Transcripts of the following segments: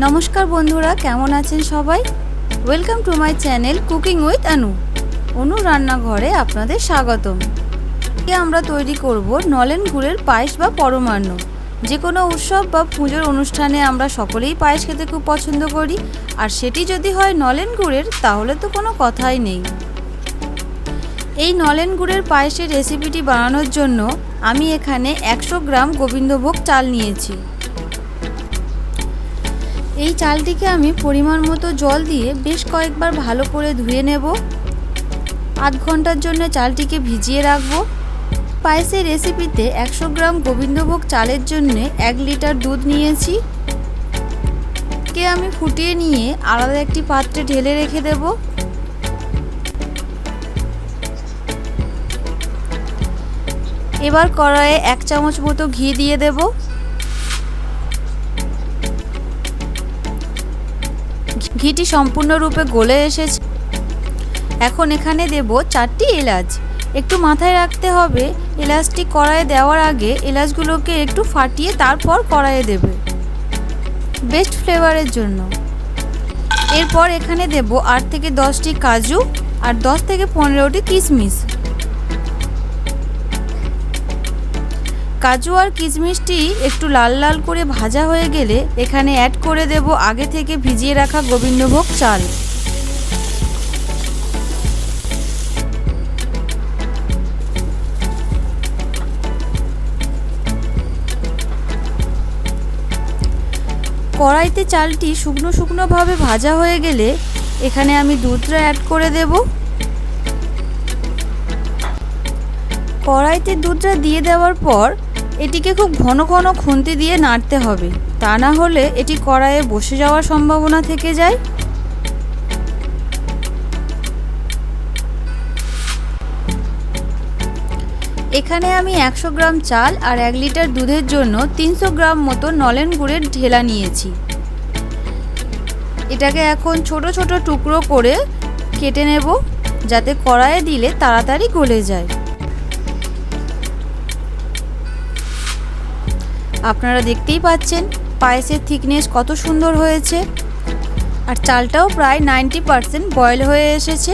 নমস্কার বন্ধুরা, কেমন আছেন সবাই? Welcome to my channel cooking with Anu Anu রান্নাঘরে আপনাদের স্বাগতম। আজকে আমরা তৈরি করব নলেন গুড়ের পায়েস বা পরমান্ন। যে কোনো উৎসব বা পুজোর অনুষ্ঠানে আমরা সকলেই পায়েস খেতে খুব পছন্দ করি। আর সেটি যদি হয় নলেন গুড়ের, তাহলে তো কোনো কথাই নেই। এই নলেন গুড়ের পায়েসের রেসিপিটি বানানোর জন্য আমি এখানে একশো গ্রাম গোবিন্দভোগ চাল নিয়েছি। এই চালটিকে আমি পরিমাণ মতো জল দিয়ে বেশ কয়েকবার ভালো করে ধুয়ে নেব। আধ ঘণ্টার জন্য চালটিকে ভিজিয়ে রাখব। পায়েসের রেসিপিতে একশো গ্রাম গোবিন্দভোগ চালের জন্য এক লিটার দুধ নিয়েছি। কে আমি ফুটিয়ে নিয়ে আলাদা একটি পাত্রে ঢেলে রেখে দেব। এবার কড়াইয়ে এক চামচ মতো ঘি দিয়ে দেবো। ঘিটি সম্পূর্ণরূপে গলে এসেছে। এখন এখানে দেব চারটি এলাচ। একটু মাথায় রাখতে হবে, এলাচটি কড়াইয়ে দেওয়ার আগে এলাচগুলোকে একটু ফাটিয়ে তারপর কড়াইয়ে দেবে। বেস্ট ফ্লেভারের জন্য। এরপর এখানে দেব আট থেকে দশটি কাজু আর দশ থেকে পনেরোটি কিশমিশ। কাজু আর কিশমিশটি একটু লাল লাল করে ভাজা হয়ে গেলে এখানে অ্যাড করে দেব আগে থেকে ভিজিয়ে রাখা গোবিন্দভোগ চাল। কড়াইতে চালটি শুকনো শুকনোভাবে ভাজা হয়ে গেলে এখানে আমি দুধটা অ্যাড করে দেবো। কড়াইতে দুধটা দিয়ে দেওয়ার পর এটিকে খুব ঘন ঘন খুন্তি দিয়ে নাড়তে হবে। তা না হলে এটি কড়াইয়ে বসে যাওয়ার সম্ভাবনা থেকে যায়। এখানে আমি একশো গ্রাম চাল আর এক লিটার দুধের জন্য তিনশো গ্রাম মতো নলেন গুড়ের ঢেলা নিয়েছি। এটাকে এখন ছোট ছোট টুকরো করে কেটে নেব, যাতে কড়াইয়ে দিলে তাড়াতাড়ি গলে যায়। আপনারা দেখতেই পাচ্ছেন, পায়েসের থিকনেস কত সুন্দর হয়েছে। আর চালটাও প্রায় নাইনটি পারসেন্ট বয়েল হয়ে এসেছে।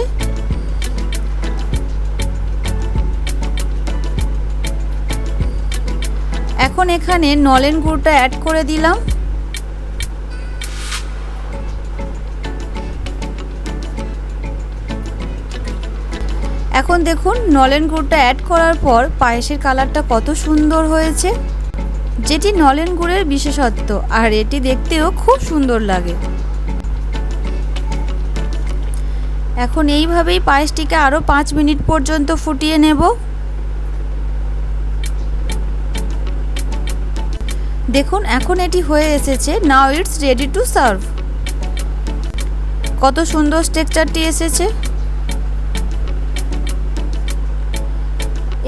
এখন এখানে নলেন গুড়টা অ্যাড করে দিলাম। এখন দেখুন, নলেন গুড়টা অ্যাড করার পর পায়েসের কালারটা কত সুন্দর হয়েছে। যেটি নলেন গুড়ের বিশেষত্ব, আর এটি দেখতেও খুব সুন্দর লাগে। এখন এইভাবেই পায়েসটিকে আরও পাঁচ মিনিট পর্যন্ত ফুটিয়ে নেব। দেখুন, এখন এটি হয়ে এসেছে। Now it's ready to serve কত সুন্দর স্ট্রাকচারটি এসেছে।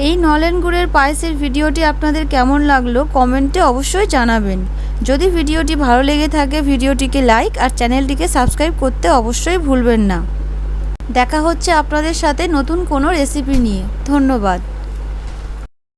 এই নলেন গুড়ের পায়েসের ভিডিওটি আপনাদের কেমন লাগল কমেন্টে অবশ্যই জানাবেন। যদি ভিডিওটি ভালো লেগে থাকে, ভিডিওটিকে লাইক আর চ্যানেলটিকে সাবস্ক্রাইব করতে অবশ্যই ভুলবেন না। দেখা হচ্ছে আপনাদের সাথে নতুন কোনো রেসিপি নিয়ে। ধন্যবাদ।